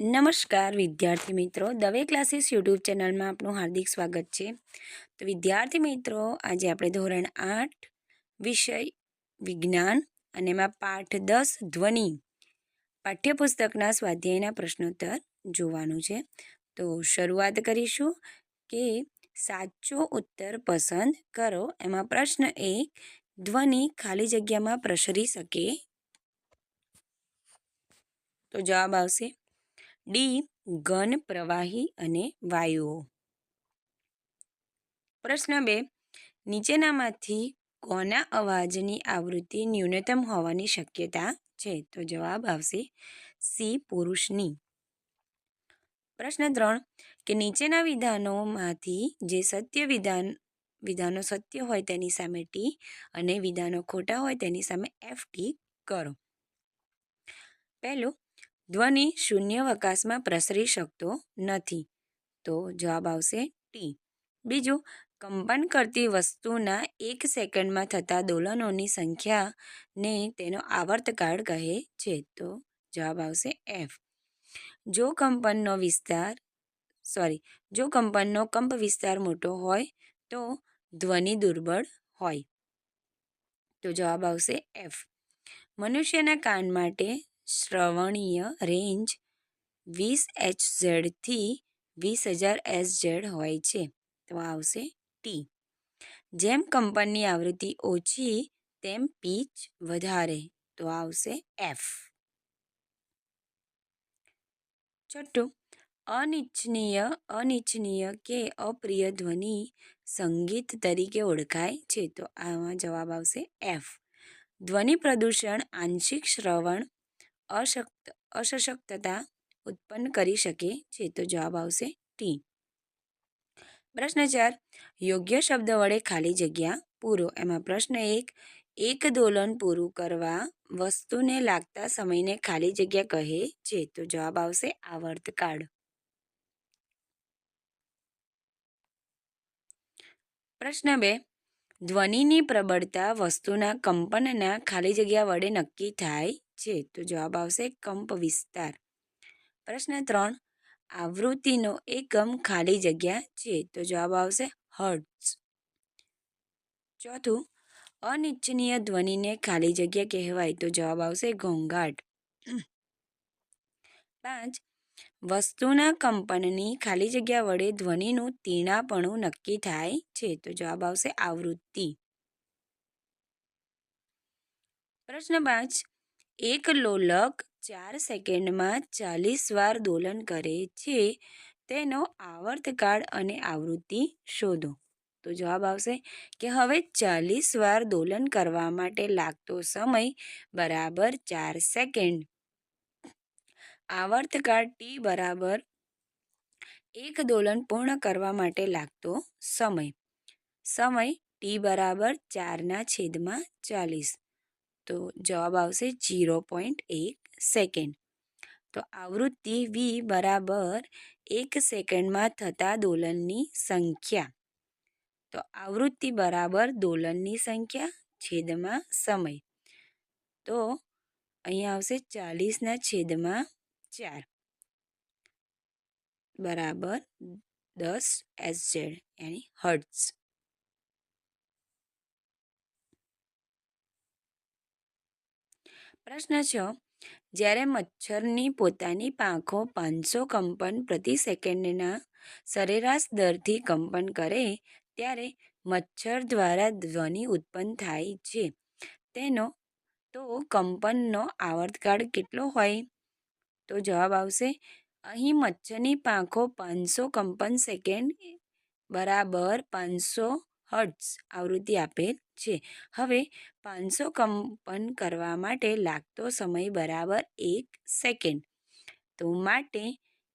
નમસ્કાર, વિદ્યાર્થી મિત્રો. દવે ક્લાસીસ યુટ્યુબ ચેનલમાં આપનું હાર્દિક સ્વાગત છે. તો વિદ્યાર્થી મિત્રો, આજે આપણે ધોરણ આઠ, વિષય વિજ્ઞાન અને એમાં પાઠ દસ, ધ્વનિ પાઠ્યપુસ્તકના સ્વાધ્યાયના પ્રશ્નોત્તર જોવાનું છે. તો શરૂઆત કરીશું કે સાચો ઉત્તર પસંદ કરો. એમાં પ્રશ્ન એક, ધ્વનિ ખાલી જગ્યામાં પ્રસરી શકે? તો જવાબ આવશે ડી, ઘન, પ્રવાહી અને વાયુઓ. પ્રશ્ન બે, નીચેનામાંથી કોના અવાજની આવૃત્તિ ન્યૂનતમ હોવાની શક્યતા છે? તો જવાબ આવશે સી, પુરુષની. પ્રશ્ન ત્રણ, કે નીચેના વિધાનોમાંથી જે સત્ય વિધાન, વિધાનો સત્ય હોય તેની સામે ટી અને વિધાનો ખોટા હોય તેની સામે એફ ટી કરો. પહેલું ધ્વનિ શૂન્યાવકાશમાં પ્રસરી શકતો નથી. તો જવાબ આવશે ટી. બીજું, કંપન કરતી વસ્તુના એક સેકન્ડમાં થતા દોલનોની સંખ્યાને તેનો આવર્તકાળ કહે છે. તો જવાબ આવશે એફ. જો કંપનનો વિસ્તાર, સોરી, જો કંપનનો કંપ વિસ્તાર મોટો હોય તો ધ્વનિ દુર્બળ હોય. તો જવાબ આવશે એફ. મનુષ્યના કાન માટે શ્રવણીય રેન્જ વીસ એચ ઝેડથી વીસ હજાર એસ ઝેડ હોય છે. તો આવશે ટી. જેમ કંપનની આવૃત્તિ ઓછી, તેમ પીચ વધારે. તો આવશે એફ. છઠ્ઠું, અનિચ્છનીય અનિચ્છનીય કે અપ્રિય ધ્વનિ સંગીત તરીકે ઓળખાય છે. તો આમાં જવાબ આવશે એફ. ધ્વનિ પ્રદૂષણ, આંશિક શ્રવણ અશક્ત અસશક્તતા ઉત્પન્ન કરી શકે છે. તો જવાબ આવશે ટી. પ્રશ્ન ચાર. યોગ્ય શબ્દ વડે ખાલી જગ્યા પૂરો. એમાં પ્રશ્ન એક. એક દોલન પૂરું કરવા વસ્તુને લાગતા સમયને ખાલી જગ્યા કહે છે. તો જવાબ આવશે આવર્તકાળ પ્રશ્ન બે. ધ્વનિની પ્રબળતા વસ્તુના કંપનના ખાલી જગ્યા વડે નક્કી થાય છે, તો જવાબ આવશે કંપ વિસ્તાર. પ્રશ્ન ત્રણ, આવૃત્તિનો એકમ ખાલી જગ્યા છે, તો જવાબ આવશે હર્ટ્સ ચોથું, અનિચ્છનીય ધ્વનિને ખાલી જગ્યા કહેવાય, તો જવાબ આવશે ઘોંઘાટ. પાંચ, વસ્તુના કંપનની ખાલી જગ્યા વડે ધ્વનિનું તીણાપણું નક્કી થાય છે, તો જવાબ આવશે આવૃત્તિ. પ્રશ્ન પાંચ એક લોલક ચાર સેકન્ડમાં ચાલીસ વાર દોલન કરે છે. તેનો આવર્તકાળ અને આવૃત્તિ શોધો. તો જવાબ આવશે કે હવે ચાલીસ વાર દોલન કરવા માટે લાગતો સમય બરાબર ચાર સેકન્ડ. આવર્તકાળ ટી બરાબર એક દોલન પૂર્ણ કરવા માટે લાગતો સમય. સમય ટી બરાબર ચારના છેદમાં ચાલીસ. તો જવાબ આવશે જીરો પોઈન્ટ એક સેકન્ડ. તો આવૃત્તિ વી બરાબર એક સેકન્ડમાં થતા દોલનની સંખ્યા. તો આવૃત્તિ બરાબર દોલનની સંખ્યા છેદમાં સમય. તો અહીંયા આવશે ચાલીસના છેદમાં ચાર. બરાબર દસ એસ ઝેડ, યાની હર્ટ્સ પ્રશ્ન છ જ્યારે મચ્છરની પોતાની પાંખો પાંચસો કંપન પ્રતિ સેકન્ડના સરેરાશ દરથી કંપન કરે, ત્યારે મચ્છર દ્વારા ધ્વનિ ઉત્પન્ન થાય છે. તેનો, તો કંપનનો આવર્તકાળ કેટલો હોય? તો જવાબ આવશે, અહીં મચ્છરની પાંખો પાંચસો કંપન સેકન્ડ બરાબર પાંચસો હર્ટ્સ આવૃત્તિ આપેલ છે. હવે પાંચસો કંપન કરવા માટે લાગતો સમય બરાબર એક સેકન્ડ. તો માટે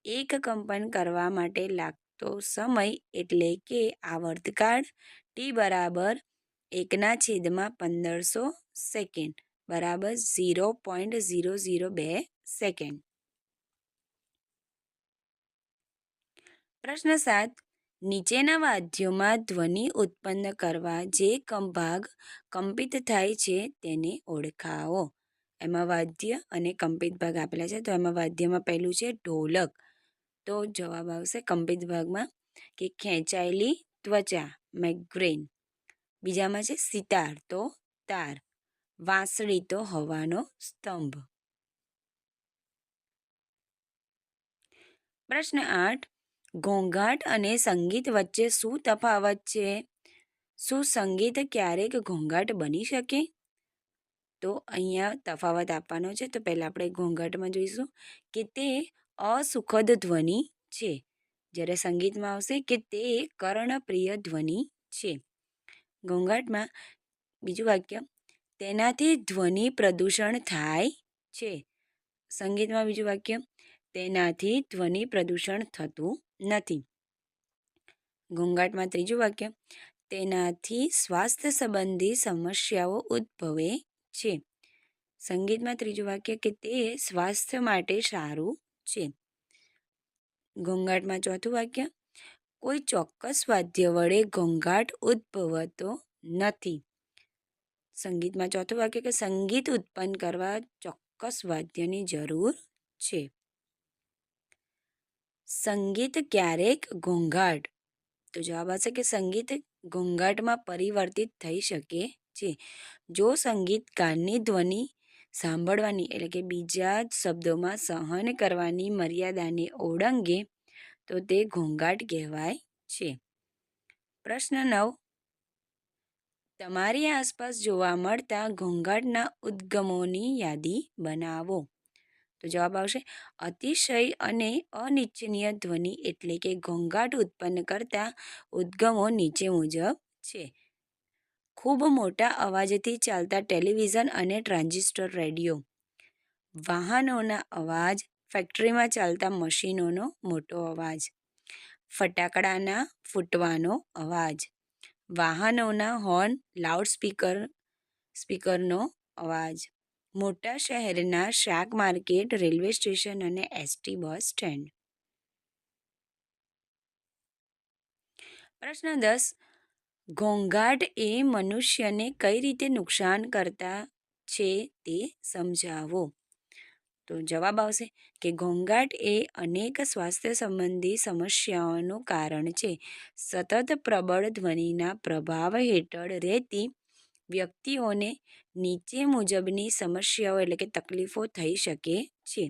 એક કંપન કરવા માટે લાગતો સમય એટલે કે આવર્તકાળ ટી બરાબર એકના છેદમાં પંદરસો સેકન્ડ બરાબર ઝીરો પોઈન્ટ ઝીરો ઝીરો બે સેકન્ડ. પ્રશ્ન સાત. નીચેના વાદ્યોમાં ધ્વનિ ઉત્પન્ન કરવા જે ભાગ કંપિત થાય છે તેને ઓળખાવો. એમાં વાદ્ય અને કંપિત ભાગ આપેલા છે. તો એમાં વાદ્યમાં પહેલું છે ઢોલક. તો જવાબ આવશે કંપિત ભાગમાં કે ખેંચાયેલી ત્વચા મેગ્રેન બીજામાં છે સિતાર, તો તાર. વાંસળી, તો હવાનો સ્તંભ. પ્રશ્ન આઠ. ઘોંઘાટ અને સંગીત વચ્ચે શું તફાવત છે? શું સંગીત ક્યારેક ઘોંઘાટ બની શકે? તો અહીંયા તફાવત આપવાનો છે. તો પહેલાં આપણે ઘોંઘાટમાં જોઈશું કે તે અસુખદ ધ્વનિ છે. જ્યારે સંગીતમાં આવશે કે તે કર્ણપ્રિય ધ્વનિ છે. ઘોંઘાટમાં બીજું વાક્ય, તેનાથી ધ્વનિ પ્રદૂષણ થાય છે. સંગીતમાં બીજું વાક્ય તેનાથી ધ્વનિ પ્રદૂષણ થતું નથી. ઘોંઘાટમાં ત્રીજું વાક્ય, તેનાથી સ્વાસ્થ્ય સંબંધી સમસ્યાઓ ઉદ્ભવે છે. સંગીતમાં ત્રીજું વાક્ય, કે તે સ્વાસ્થ્ય માટે સારું છે. ઘોંઘાટમાં ચોથું વાક્ય, કોઈ ચોક્કસ વાદ્ય વડે ઘોંઘાટ ઉદ્ભવતો નથી. સંગીતમાં ચોથું વાક્ય, કે સંગીત ઉત્પન્ન કરવા ચોક્કસ વાદ્યની જરૂર છે. સંગીત ક્યારેક ઘોંઘાટ. તો જવાબ આવશે કે સંગીત ઘોંઘાટમાં પરિવર્તિત થઈ શકે છે. જો સંગીતકારની ધ્વનિ સાંભળવાની એટલે કે બીજા જ શબ્દોમાં સહન કરવાની મર્યાદાને ઓળંગે, તો તે ઘોંઘાટ કહેવાય છે. પ્રશ્ન નવ. તમારી આસપાસ જોવા મળતા ઘોંઘાટના ઉદ્ગમોની યાદી બનાવો. તો જવાબ આવશે, અતિશય અને અનિચ્છનીય ધ્વનિ એટલે કે ઘોંઘાટ ઉત્પન્ન કરતા ઉદ્ગમો નીચે મુજબ છે. ખૂબ મોટા અવાજથી ચાલતા ટેલિવિઝન અને ટ્રાન્ઝિસ્ટર રેડિયો. વાહનોના અવાજ, ફેક્ટરીમાં ચાલતા મશીનોનો મોટો અવાજ. ફટાકડાના ફૂટવાનો અવાજ. વાહનોના હોર્ન, લાઉડસ્પીકર, સ્પીકરનો અવાજ. મોટા શહેરના શાક માર્કેટ, રેલવે સ્ટેશન અને એસટી બસ સ્ટેન્ડ. પ્રશ્ન દસ. ઘોંઘાટ એ મનુષ્યને કઈ રીતે નુકસાન કરતા છે તે સમજાવો. તો જવાબ આવશે કે ઘોંઘાટ એ અનેક સ્વાસ્થ્ય સંબંધી સમસ્યાઓનું કારણ છે. સતત પ્રબળ ધ્વનિના પ્રભાવ હેઠળ રહેતી વ્યક્તિઓને નીચે મુજબની સમસ્યાઓ એટલે કે તકલીફો થઈ શકે છે.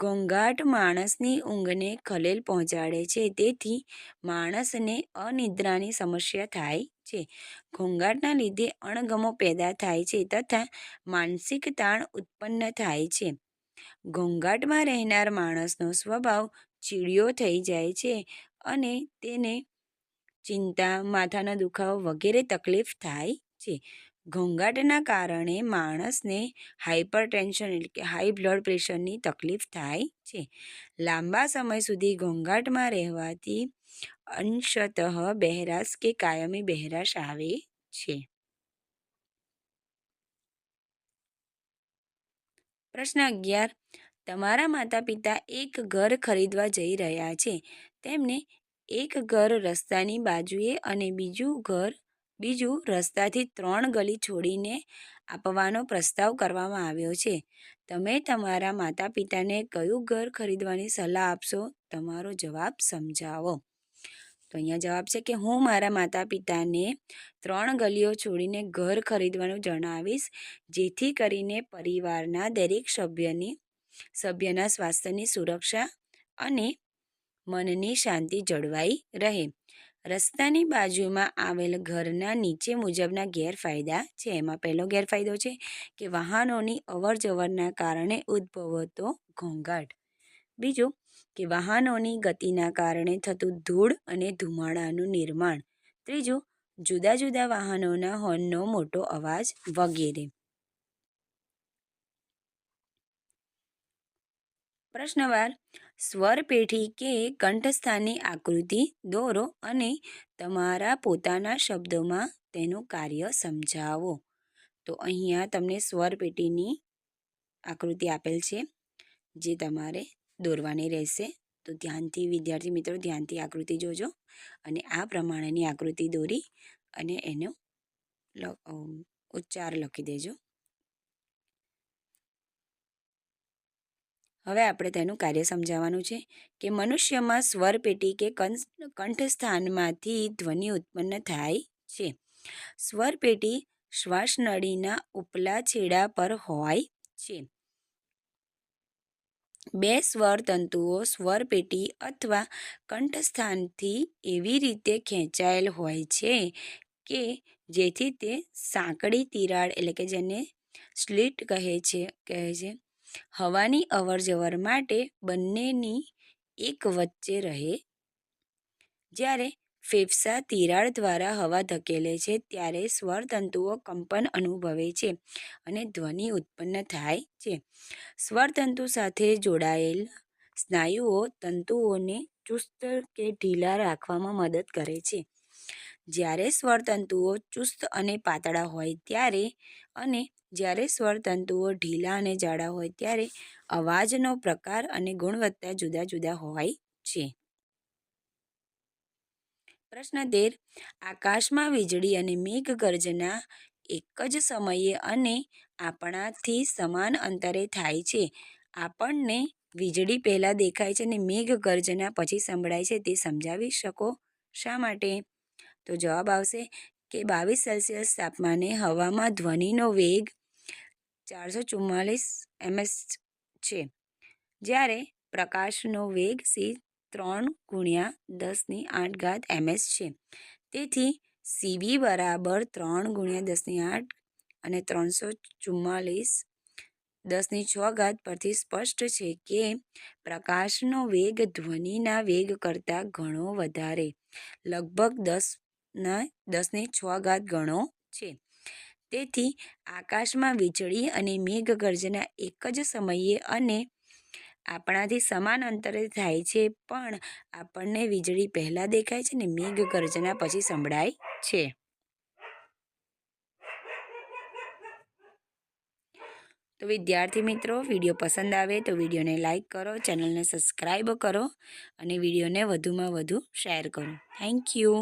ઘોંઘાટ માણસની ઊંઘને ખલેલ પહોંચાડે છે, તેથી માણસને અનિદ્રાની સમસ્યા થાય છે. ઘોંઘાટના લીધે અણગમો પેદા થાય છે તથા માનસિક તાણ ઉત્પન્ન થાય છે. ઘોંઘાટમાં રહેનાર માણસનો સ્વભાવ ચીડિયો થઈ જાય છે અને તેને ચિંતા, માથાનો દુખાવો વગેરે તકલીફ થાય છે. ઘોંઘાટના કારણે માણસને હાઇપર ટેન્શન એટલે કે હાઈ બ્લડ પ્રેશરની તકલીફ થાય છે. લાંબા સમય સુધી ઘોંઘાટમાં રહેવાથી અંશતઃ બહેરાશ કે કાયમી બહેરાશ આવે છે. પ્રશ્ન અગિયાર. તમારા માતા પિતા એક ઘર ખરીદવા જઈ રહ્યા છે. તેમને એક ઘર રસ્તાની બાજુએ અને બીજું ઘર બીજું, રસ્તાથી ત્રણ ગલી છોડીને આપવાનો પ્રસ્તાવ કરવામાં આવ્યો છે. તમે તમારા માતા પિતાને કયું ઘર ખરીદવાની સલાહ આપશો? તમારો જવાબ સમજાવો. તો અહીંયા જવાબ છે કે હું મારા માતા પિતાને ત્રણ ગલીઓ છોડીને ઘર ખરીદવાનું જણાવીશ, જેથી કરીને પરિવારના દરેક સભ્યની, સભ્યના સ્વાસ્થ્યની સુરક્ષા અને મનની શાંતિ જળવાઈ રહે. રસ્તાની બાજુમાં આવેલ ઘરના નીચે મુજબના ગેરફાયદા છે. એમાં પહેલો ગેરફાયદો છે કે વાહનોની અવર જવરના કારણે ઉદ્ભવતો ઘોંઘાટ. બીજું કે વાહનોની ગતિના કારણે થતું ધૂળ અને ધુમાડાનું નિર્માણ. ત્રીજું, જુદા જુદા વાહનોના હોર્નનો મોટો અવાજ વગેરે. પ્રશ્નવાર સ્વર પેઢી કે કંઠસ્થાનની આકૃતિ, દોરો અને તમારા પોતાના શબ્દોમાં તેનું કાર્ય સમજાવો. તો અહીંયા તમને સ્વર પેટીની આકૃતિ આપેલ છે, જે તમારે દોરવાની રહેશે. તો ધ્યાનથી, વિદ્યાર્થી મિત્રો, ધ્યાનથી આકૃતિ જોજો અને આ પ્રમાણેની આકૃતિ દોરી અને એનો ઉચ્ચાર લખી દેજો. હવે આપણે તેનું કાર્ય સમજાવવાનું છે કે મનુષ્યમાં સ્વર પેટી કે કંઠસ્થાનમાંથી ધ્વનિ ઉત્પન્ન થાય છે. સ્વર પેટી શ્વાસનળીના ઉપલા છેડા પર હોય છે. બે સ્વર તંતુઓ સ્વર પેટી અથવા કંઠસ્થાનથી એવી રીતે ખેંચાયેલ હોય છે કે જેથી તે સાંકડી તિરાડ એટલે કે જેને સ્લિટ કહે છે કહે છે. હવાની અવરજવર માટે બંનેની એક વચ્ચે રહે. જ્યારે ફેફસા તિરાડ દ્વારા હવા ધકેલે છે, ત્યારે સ્વરતંતુઓ કંપન અનુભવે છે અને ધ્વનિ ઉત્પન્ન થાય છે. સ્વરતંતુ સાથે જોડાયેલ સ્નાયુઓ તંતુઓને ચુસ્ત કે ઢીલા રાખવામાં મદદ કરે છે. જ્યારે સ્વરતંતુઓ ચુસ્ત અને પાતળા હોય ત્યારે અને જ્યારે સ્વરતંતુઓ ઢીલા અને જાડા હોય ત્યારે અવાજનો પ્રકાર અને ગુણવત્તા જુદા જુદા હોય છે. પ્રશ્ન તેર. આકાશમાં વીજળી અને મેઘગર્જના એક જ સમયે અને આપણાથી સમાન અંતરે થાય છે. આપણને વીજળી પહેલાં દેખાય છે અને મેઘગર્જના પછી સંભળાય છે, તે સમજાવી શકો શા માટે? તો જવાબ આવશે કે બાવીસ સેલ્સિયસ તાપમાને હવામાં ધ્વનિનો વેગ ચારસો ચુમ્માલીસ એમએસ છે. જ્યારે પ્રકાશનો વેગ સી ત્રણ ગુણ્યા દસની આઠ ઘાત એમએસ છે. તેથી સીબી બરાબર ત્રણ ગુણ્યા દસની આઠ અને ત્રણસો ચુમ્માલીસ દસની છ ઘાત પરથી સ્પષ્ટ છે કે પ્રકાશનો વેગ ધ્વનિના વેગ કરતાં ઘણો વધારે. લગભગ દસના દસને છ ઘાત ગણો છે. તેથી આકાશમાં વીજળી અને મેઘગર્જના એક જ સમયે અને આપણાથી સમાન અંતરે થાય છે, પણ આપણને વીજળી પહેલાં દેખાય છે ને મેઘગર્જના પછી સંભળાય છે. તો વિદ્યાર્થી મિત્રો, વીડિયો પસંદ આવે તો વિડીયોને લાઇક કરો, ચેનલને સબસ્ક્રાઈબ કરો અને વિડીયોને વધુમાં વધુ શેર કરો. Thank you.